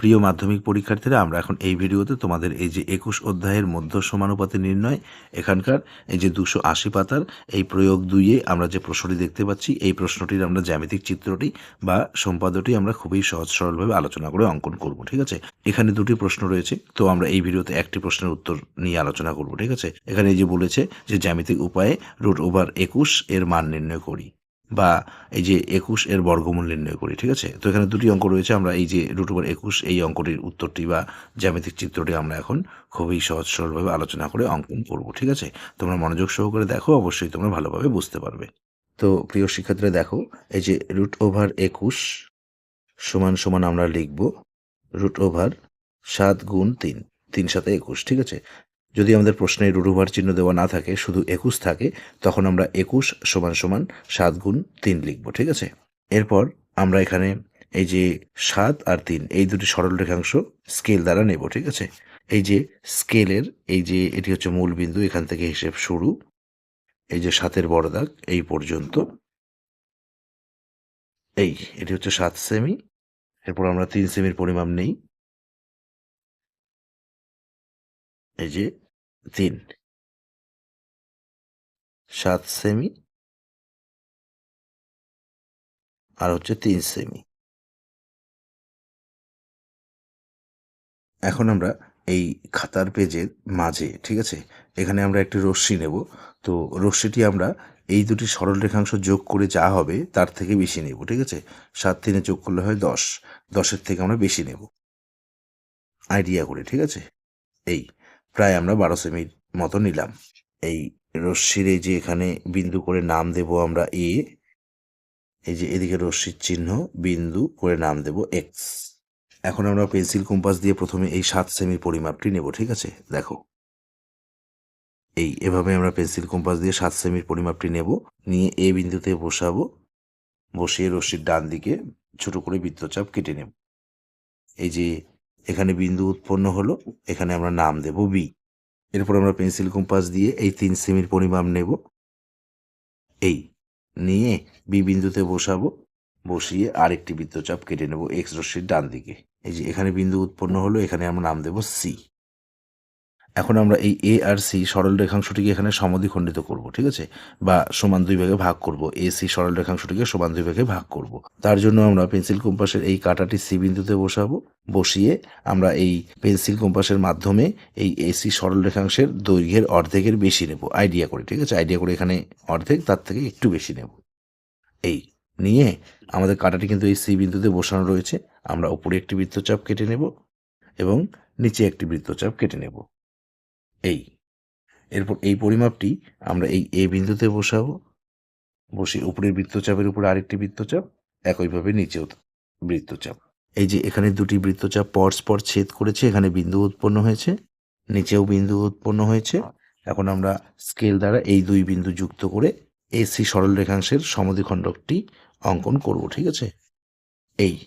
প্রিয় মাধ্যমিক পরীক্ষার্থীরা, আমরা এখন এই ভিডিওতে তোমাদের এই যে একুশ অধ্যায়ের মধ্য সমানুপাতি নির্ণয়, এখানকার এই যে দুশো আশি পাতার এই প্রয়োগ দুইয়ে আমরা যে প্রশ্নটি দেখতে পাচ্ছি, এই প্রশ্নটির আমরা জ্যামিতিক চিত্রটি বা সম্পাদটি আমরা খুবই সহজ সরলভাবে আলোচনা করে অঙ্কন করব, ঠিক আছে? এখানে দুটি প্রশ্ন রয়েছে, তো আমরা এই ভিডিওতে একটি প্রশ্নের উত্তর নিয়ে আলোচনা করব, ঠিক আছে? এখানে এই যে বলেছে যে জ্যামিতিক উপায়ে রুট ওভার একুশ এর মান নির্ণয় করি। বা এই যে একুশ এর বর্গমূল নির্ণয় করি, ঠিক আছে? তো এখানে দুটি অঙ্ক রয়েছে, আমরা এই যে রুট ওভার একুশ, এই অঙ্কটির উত্তরটি বা জ্যামিতিক চিত্রটি আমরা এখন খুবই সহজ সরলভাবে আলোচনা করে অঙ্কন করব, ঠিক আছে? তোমরা মনোযোগ সহকারে দেখো, অবশ্যই তোমরা ভালোভাবে বুঝতে পারবে। তো প্রিয় শিক্ষার্থীরা, দেখো, এই যে রুট ওভার একুশ সমান সমান আমরা লিখব রুট ওভার সাত গুণ তিন তিন সাথে একুশ, ঠিক আছে? যদি আমাদের প্রশ্নে রুট ওভার চিহ্ন দেওয়া না থাকে, শুধু একুশ থাকে, তখন আমরা একুশ সমান সমান সাত গুণ তিন লিখব, ঠিক আছে? এরপর আমরা এখানে এই যে সাত আর তিন, এই দুটি সরল রেখাংশ স্কেল দ্বারা নেব, ঠিক আছে? এই যে স্কেলের, এই যে এটি হচ্ছে মূল বিন্দু, এখান থেকে হিসেব শুরু। এই যে সাতের বড় দাগ এই পর্যন্ত। এই, এটি হচ্ছে সাত সেমি। এরপর আমরা তিন সেমির পরিমাপ নেই। এই যে তিন সাত সেমি। আর হচ্ছে তিন সেমি। এখন আমরা এই খাতার পেজের মাঝে, ঠিক আছে? এখানে আমরা একটি রশ্মি নেব। তো রশ্মিটি আমরা এই দুটি সরল রেখাংশ যোগ করে যা হবে তার থেকে বেশি নেব, ঠিক আছে? সাত তিনে যোগ করলে হয় দশ। দশের থেকে আমরা বেশি নেব। আইডিয়া করে, ঠিক আছে? এই প্রায় আমরা বারো সেমির মতো নিলাম। এই রশ্মির এই যে এখানে বিন্দু করে নাম দেব আমরা এ, এই যে এদিকে রশ্মির চিহ্ন, বিন্দু করে নাম দেব এক্স। এখন আমরা পেন্সিল কম্পাস দিয়ে প্রথমে এই সাত সেমির পরিমাপটি নেব, ঠিক আছে? দেখো। এই, এভাবে আমরা পেন্সিল কম্পাস দিয়ে সাত সেমির পরিমাপটি নেব। নিয়ে এ বিন্দুতে বসাবো। বসিয়ে রশ্মির ডান দিকে ছোট করে বৃত্তচাপ কেটে নেব। এই যে এখানে বিন্দু উৎপন্ন হলো, এখানে আমরা নাম দেব বি এরপর আমরা পেন্সিল কম্পাস দিয়ে এই তিন সেমির পরিমাপ নেব। এই নিয়ে বি বিন্দুতে বসাবো, বসিয়ে আরেকটি বৃত্তচাপ কেটে নেব এক্স রশ্মির ডান দিকে এই যে এখানে বিন্দু উৎপন্ন হলো, এখানে আমরা নাম দেব সি এখন আমরা এই এ আর সি সরল রেখাংশটিকে এখানে সমদ্বিখণ্ডিত করব, ঠিক আছে? বা সমান দুই ভাগে ভাগ করব। এ সি সরল রেখাংশটিকে সমান দুই ভাগে ভাগ করব। তার জন্য আমরা পেন্সিল কম্পাসের এই কাঁটাটি সি বিন্দুতে বসাবো। বসিয়ে আমরা এই পেন্সিল কম্পাসের মাধ্যমে এই এসি সরল রেখাংশের দৈর্ঘ্যের অর্ধেকের বেশি নেব। আইডিয়া করে, ঠিক আছে? আইডিয়া করে এখানে অর্ধেক, তার থেকে একটু বেশি নেব। এই নিয়ে আমাদের কাঁটাটি কিন্তু এই সি বিন্দুতে বসানো রয়েছে। আমরা উপরে একটি বৃত্তচাপ কেটে নেব এবং নিচে একটি বৃত্তচাপ কেটে নেব। এই। এরপর এই পরিমাপটি আমরা এই এ বিন্দুতে বসাবো। বসে উপরের বৃত্তচাপের উপরে আরেকটি বৃত্তচাপ, একইভাবে নিচেও বৃত্তচাপ। এই যে এখানে দুটি বৃত্তচাপ পরস্পর ছেদ করেছে, এখানে বিন্দু উৎপন্ন হয়েছে, নিচেও বিন্দু উৎপন্ন হয়েছে। এখন আমরা স্কেল দ্বারা এই দুই বিন্দু যুক্ত করে এসি সরল রেখাংশের সমদ্বিখণ্ডকটি অঙ্কন করব, ঠিক আছে? এই।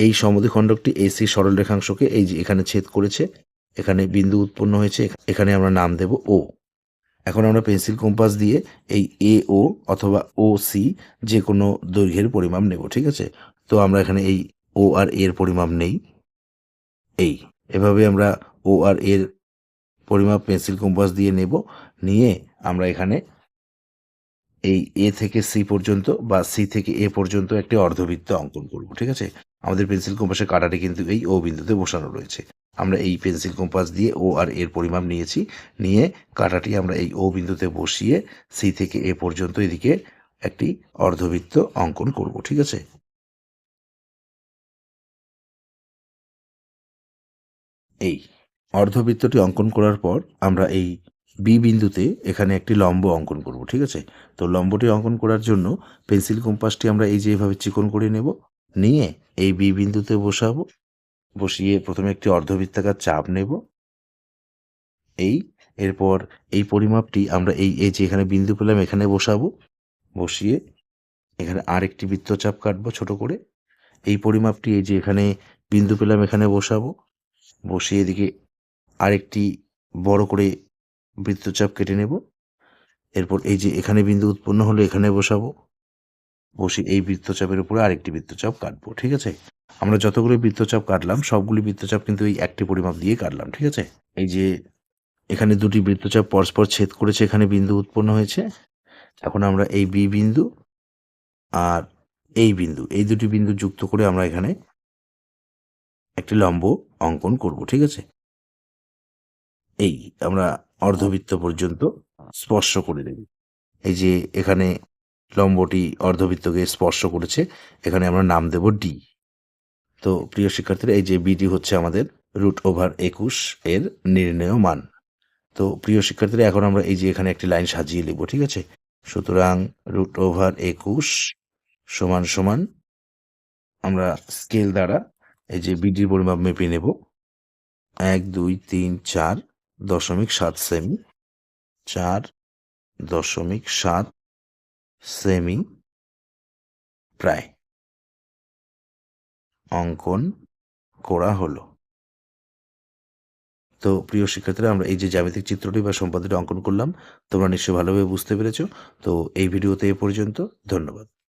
এই সমদ্বিখণ্ডকটি এসি সরল রেখাংশকে এই যে এখানে ছেদ করেছে এখানে বিন্দু উৎপন্ন হয়েছে এখানে আমরা নাম দেব ও এখন আমরা পেন্সিল কম্পাস দিয়ে এই এ ও অথবা ও সি যে কোনো দৈর্ঘ্যের পরিমাপ নেব, ঠিক আছে? তো আমরা এখানে এই ও আর এর পরিমাপ নেই। এই, এভাবে আমরা ও আর এর পরিমাপ পেন্সিল কম্পাস দিয়ে নেব, নিয়ে আমরা এখানে এই এ থেকে সি পর্যন্ত বা সি থেকে এ পর্যন্ত একটি অর্ধবৃত্ত অঙ্কন করব, ঠিক আছে? আমাদের পেন্সিল কম্পাসের কাটাটি কিন্তু এই ও বিন্দুতে বসানো রয়েছে। আমরা এই পেন্সিল কম্পাস দিয়ে ও আর এর পরিমাপ নিয়েছি। নিয়ে কাটাটি আমরা এই ও বিন্দুতে বসিয়ে সি থেকে এ পর্যন্ত এদিকে একটি অর্ধবৃত্ত অঙ্কন করব, ঠিক আছে? এই অর্ধবৃত্তটি অঙ্কন করার পর আমরা এই বি বিন্দুতে এখানে একটি লম্ব অঙ্কন করব, ঠিক আছে? তো লম্বটি অঙ্কন করার জন্য পেন্সিল কম্পাসটি আমরা এই যে এভাবে চিকন করে নেব, নিয়ে এই বি বিন্দুতে বসাবো। বসিয়ে প্রথমে একটি অর্ধবৃত্তাকার চাপ নেব। এই, এরপর এই পরিমাপটি আমরা এই এই যে এখানে বিন্দু পেলাম, এখানে বসাবো। বসিয়ে এখানে আরেকটি বৃত্তচাপ কাটবো ছোট করে। এই পরিমাপটি এই যে এখানে বিন্দু পেলাম, এখানে বসাবো। বসিয়ে এদিকে আরেকটি বড় করে বৃত্তচাপ কেটে নেব। এরপর এই যে এখানে বিন্দু উৎপন্ন হলো, এখানে বসাবো। বসে এই বৃত্তচাপের উপরে আরেকটি বৃত্তচাপ কাটবো, ঠিক আছে? আমরা যতগুলো বৃত্তচাপ কাটলাম, সবগুলি বৃত্তচাপ কিন্তু এই একটি পরিমাপ দিয়ে কাটলাম, ঠিক আছে? এই যে এখানে দুটি বৃত্তচাপ পরস্পর ছেদ করেছে, এখানে বিন্দু উৎপন্ন হয়েছে। এখন আমরা এই বি বিন্দু আর এই বিন্দু, এই দুটি বিন্দু যুক্ত করে আমরা এখানে একটি লম্ব অঙ্কন করব, ঠিক আছে? এই আমরা অর্ধবৃত্ত পর্যন্ত স্পর্শ করে দেব এই যে এখানে লম্বটি অর্ধবৃত্তকে স্পর্শ করেছে, এখানে আমরা নাম দেব ডি। তো প্রিয় শিক্ষার্থীরা, এই যে বিডি হচ্ছে আমাদের রুট ওভার একুশ এর নির্ণেয় মান তো প্রিয় শিক্ষার্থীরা, এখন আমরা এই যে এখানে একটি লাইন সাজিয়ে লিখব, ঠিক আছে? সুতরাং রুট ওভার একুশ সমান সমান আমরা স্কেল দ্বারা এই যে বিডির পরিমাপ মেপে নেব। এক, দুই, তিন, চার দশমিক সাত সেমি, চার দশমিক সাত সেমি প্রায়। অঙ্কন করা হলো। তো প্রিয় শিক্ষার্থীরা, আমরা এই যে জ্যামিতিক চিত্রটি বা সম্পাদটি অঙ্কন করলাম, তোমরা নিশ্চয়ই ভালোভাবে বুঝতে পেরেছ। তো এই ভিডিওতে এ পর্যন্ত, ধন্যবাদ।